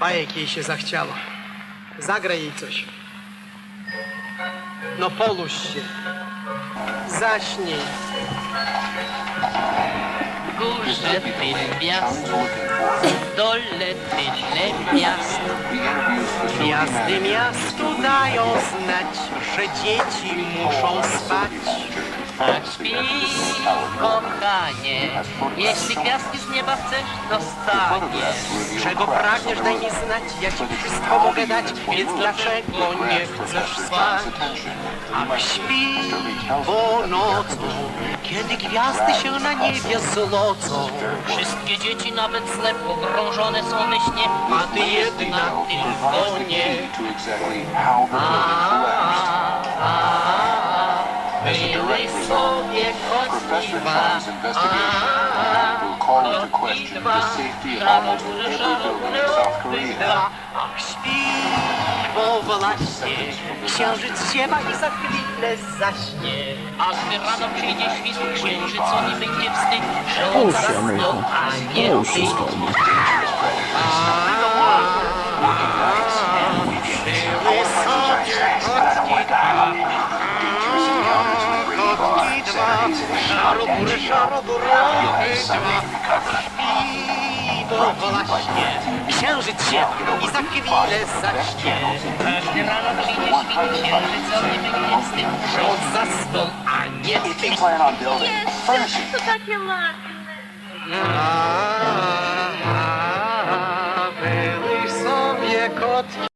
Bajek jej się zachciało. Zagraj jej coś. No poluś się. Zaśnij. górze tyle gwiazd, w dole tyle miast. Gwiazdy miastu dają znać, że dzieci muszą spać. Tak śpi, kochanie, jeśli gwiazdki z nieba chcesz, dostaniesz. Czego pragniesz, daj mi znać, ja ci wszystko mogę dać, więc dlaczego nie chcesz spać? Ach, śpi, bo nocą, kiedy gwiazdy się na niebie zlocą. Wszystkie dzieci, nawet zle pogrążone są we śnie, A ty jedna tylko nie. byłeś sobie chodziwa. Every building in South Korea. Ach, śpi, bo właśnie księżyc ziewa i za chwilę zaśnie. A gdy rano przyjdzie świst księżycowi, będzie wstyd, że on zasnął, a nie ty. Sobie kotki dwa, kotki dwa, bo właśnie księżyc się i za chwilę zaśnie. Każdy rano przyjdzie świt księżycowy, wygnięty wrzód za swą, a nie ty. Yes, to takie ładne. A, a, a.